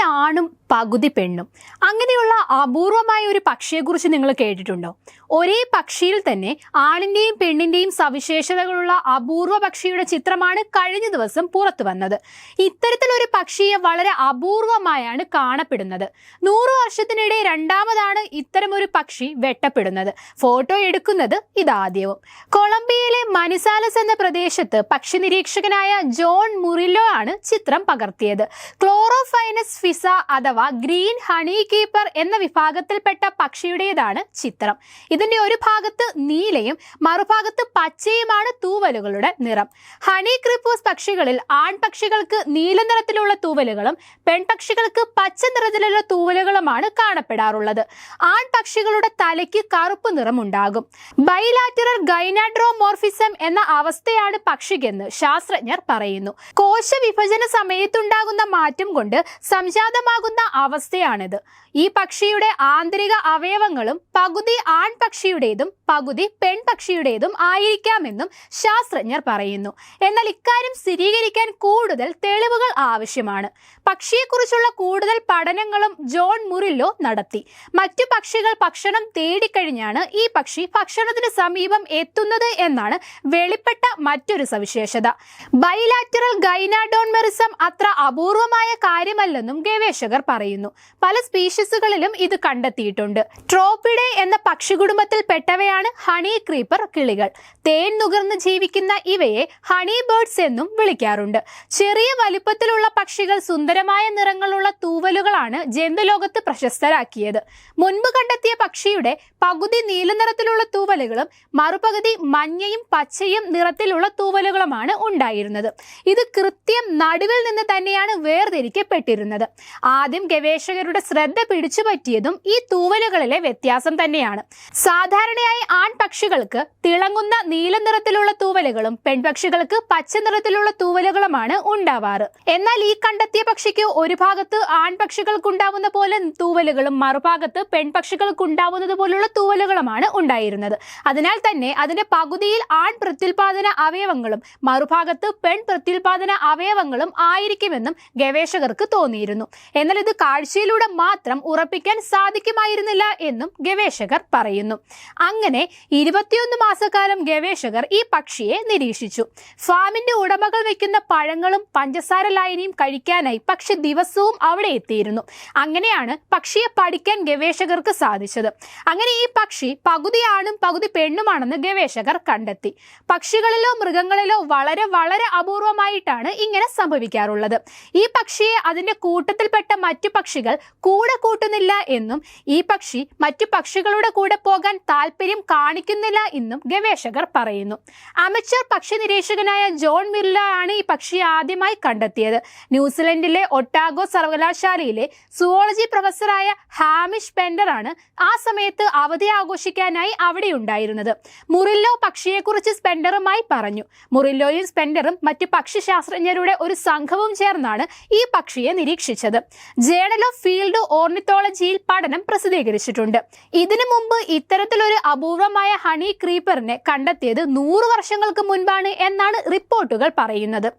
ആണും പകുതി പെണ്ണും. അങ്ങനെയുള്ള അപൂർവമായ ഒരു പക്ഷിയെക്കുറിച്ച് നിങ്ങൾ കേട്ടിട്ടുണ്ടോ? ഒരേ പക്ഷിയിൽ തന്നെ ആണിന്റെയും പെണ്ണിന്റെയും സവിശേഷതകളുള്ള അപൂർവ പക്ഷിയുടെ ചിത്രമാണ് കഴിഞ്ഞ ദിവസം പുറത്തു വന്നത്. ഇത്തരത്തിലൊരു പക്ഷിയെ വളരെ അപൂർവമായാണ് കാണപ്പെടുന്നത്. നൂറു വർഷത്തിനിടെ രണ്ടാമതാണ് ഇത്തരമൊരു പക്ഷി വെട്ടപ്പെടുന്നത്. ഫോട്ടോ എടുക്കുന്നത് ഇതാദ്യവും. കൊളംബിയയിലെ മനിസാലസ് എന്ന പ്രദേശത്ത് പക്ഷി നിരീക്ഷകനായ ജോൺ മുറില്ലോ ആണ് ചിത്രം പകർത്തിയത്. ക്ലോറോഫൈനസ് ഫിസ അഥവാ ഗ്രീൻ ഹണി കീപ്പർ എന്ന വിഭാഗത്തിൽപ്പെട്ട പക്ഷിയുടേതാണ് ചിത്രം. ഇതിന്റെ ഒരു ഭാഗത്ത് നീലയും മറുഭാഗത്ത് പച്ചയുമാണ് തൂവലുകളുടെ നിറം. ഹണി ക്രിപ്പൂസ് പക്ഷികളിൽ ആൺപക്ഷികൾക്ക് നീല നിറത്തിലുള്ള തൂവലുകളും പെൺപക്ഷികൾക്ക് പച്ച നിറത്തിലുള്ള തൂവലുകളുമാണ് കാണപ്പെടാറുള്ളത്. ആൺപക്ഷികളുടെ തലയ്ക്ക് കറുപ്പ് നിറമുണ്ടാകും. ബൈലാറ്ററൽ ഗൈനാഡ്രോമോർഫിസം എന്ന അവസ്ഥയാണ് പക്ഷിക്കെന്ന് ശാസ്ത്രജ്ഞർ പറയുന്നു. കോശ വിഭജന സമയത്തുണ്ടാകുന്ന മാറ്റം കൊണ്ട് സംജാതമാകുന്ന അവസ്ഥയാണിത്. ഈ പക്ഷിയുടെ ആന്തരിക അവയവങ്ങളും പകുതി ആൺപക്ഷിയുടേതും പകുതി പെൺപക്ഷിയുടേതും ആയിരിക്കാമെന്നും ശാസ്ത്രജ്ഞർ പറയുന്നു. എന്നാൽ ഇക്കാര്യം സ്ഥിരീകരിക്കാൻ കൂടുതൽ തെളിവുകൾ ആവശ്യമാണ്. പക്ഷിയെക്കുറിച്ചുള്ള കൂടുതൽ പഠനങ്ങളും ജോൺ മുറില്ലോ നടത്തി. മറ്റു പക്ഷികൾ ഭക്ഷണം തേടിക്കഴിഞ്ഞാണ് ഈ പക്ഷി ഭക്ഷണത്തിന് സമീപം എത്തുന്നത് എന്നാണ് വെളിപ്പെട്ട മറ്റൊരു സവിശേഷത. ബൈലാറ്ററൽ ഗൈനാഡോൺമെറിസം അത്ര അപൂർവമായ കാര്യമല്ലെന്നും ഗവേഷകർ പറയുന്നു. പല സ്പീഷീസുകളിലും ഇത് കണ്ടെത്തിയിട്ടുണ്ട്. ട്രോപ്പിഡെ എന്ന പക്ഷികുടുംബത്തിൽ പെട്ടവയാണ് ഹണി ക്രീപ്പർ കിളികൾ. തേൻ നുകർന്ന് ജീവിക്കുന്ന ഇവയെ ഹണി ബേർഡ്സ് എന്നും വിളിക്കാറുണ്ട്. ചെറിയ വലിപ്പത്തിലുള്ള പക്ഷികൾ സുന്ദരമായ നിറങ്ങളുള്ള തൂവലുകളാണ് ജന്തുലോകത്ത് പ്രശസ്തരാക്കിയത്. മുൻപ് കണ്ടെത്തിയ പക്ഷിയുടെ പകുതി നീലനിറത്തിലുള്ള തൂവലുകളും മറുപകുതി മഞ്ഞയും പച്ചയും നിറത്തിലുള്ള തൂവലുകളുമാണ് ഉണ്ടായിരുന്നത്. ഇത് കൃത്യം നടുവിൽ നിന്ന് തന്നെയാണ് വേർതിരിക്കപ്പെട്ടിരുന്നത്. ആദ്യം ഗവേഷകരുടെ ശ്രദ്ധ പിടിച്ചുപറ്റിയതും ഈ തൂവലുകളിലെ വ്യത്യാസം തന്നെയാണ്. സാധാരണയായി ആൺപക്ഷികൾക്ക് തിളങ്ങുന്ന നീല നിറത്തിലുള്ള തൂവലുകളും പെൺപക്ഷികൾക്ക് പച്ച നിറത്തിലുള്ള തൂവലുകളുമാണ് ഉണ്ടാവാറ്. എന്നാൽ ഈ കണ്ടെത്തിയ പക്ഷിക്ക് ഒരു ഭാഗത്ത് ആൺപക്ഷികൾക്കുണ്ടാവുന്ന പോലെ തൂവലുകളും മറുഭാഗത്ത് പെൺപക്ഷികൾക്കുണ്ടാവുന്നത് പോലുള്ള തൂവലുകളുമാണ് ഉണ്ടായിരുന്നത്. അതിനാൽ തന്നെ അതിന്റെ പകുതിയിൽ ആൺ പ്രത്യുൽപാദന അവയവങ്ങളും മറുഭാഗത്ത് പെൺ പ്രത്യുൽപാദന അവയവങ്ങളും ആയിരിക്കുമെന്നും ഗവേഷകർക്ക് തോന്നിയിരുന്നു. എന്നാൽ ഇത് കാഴ്ചയിലൂടെ മാത്രം ഉറപ്പിക്കാൻ സാധിക്കുമായിരുന്നില്ല എന്നും ഗവേഷകർ പറയുന്നു. അങ്ങനെ ഇരുപത്തിയൊന്ന് മാസക്കാലം ഗവേഷകർ ഈ പക്ഷിയെ നിരീക്ഷിച്ചു. ഫാമിന്റെ ഉടമകൾ വെക്കുന്ന പഴങ്ങളും പഞ്ചസാര ലായനിയും കഴിക്കാനായി പക്ഷി ദിവസവും അവിടെ എത്തിയിരുന്നു. അങ്ങനെയാണ് പക്ഷിയെ പഠിക്കാൻ ഗവേഷകർക്ക് സാധിച്ചത്. അങ്ങനെ ഈ പക്ഷി പകുതി ആണും പകുതി പെണ്ണുമാണെന്ന് ഗവേഷകർ കണ്ടെത്തി. പക്ഷികളിലോ മൃഗങ്ങളിലോ വളരെ വളരെ അപൂർവമായിട്ടാണ് ഇങ്ങനെ സംഭവിക്കാറുള്ളത്. ഈ പക്ഷിയെ അതിന്റെ കൂട്ടത്തിൽപ്പെട്ട മറ്റു പക്ഷികൾ കൂടെ കൂട്ടുന്നില്ല എന്നും ഈ പക്ഷി മറ്റു പക്ഷികളുടെ കൂടെ പോകാൻ താല്പര്യം കാണിക്കുന്നില്ല എന്നും ഗവേഷകർ പറയുന്നു. അമച്ചർ പക്ഷി നിരീക്ഷകനായ ജോൺ മിർല ആണ് ഈ പക്ഷി ആദ്യമായി കണ്ടെത്തിയത്. ന്യൂസിലൻഡിലെ ഒട്ടാഗോ സർവകലാശാലയിലെ സുവോളജി പ്രൊഫസറായ ഹാമിഷ് പെൻഡർ ആണ് ആ സമയത്ത് അവധി ആഘോഷിക്കാനായി അവിടെ ഉണ്ടായിരുന്നത്. മുറില്ലോ പക്ഷിയെക്കുറിച്ച് സ്പെൻഡറുമായി പറഞ്ഞു. മുറില്ലോയും സ്പെൻഡറും മറ്റു പക്ഷിശാസ്ത്രജ്ഞരുടെ ഒരു സംഘവും ചേർന്നാണ് ഈ പക്ഷിയെ നിരീക്ഷിച്ചത്. ജേണൽ ഓഫ് ഫീൽഡ് ഓർണിത്തോളജിയിൽ പഠനം പ്രസിദ്ധീകരിച്ചിട്ടുണ്ട്. ഇതിനു മുമ്പ് ഇത്തരത്തിലൊരു അപൂർവമായ ഹണി ക്രീപ്പറിനെ കണ്ടെത്തിയത് നൂറ് വർഷങ്ങൾക്ക് മുൻപാണ് എന്നാണ് റിപ്പോർട്ടുകൾ പറയുന്നത്.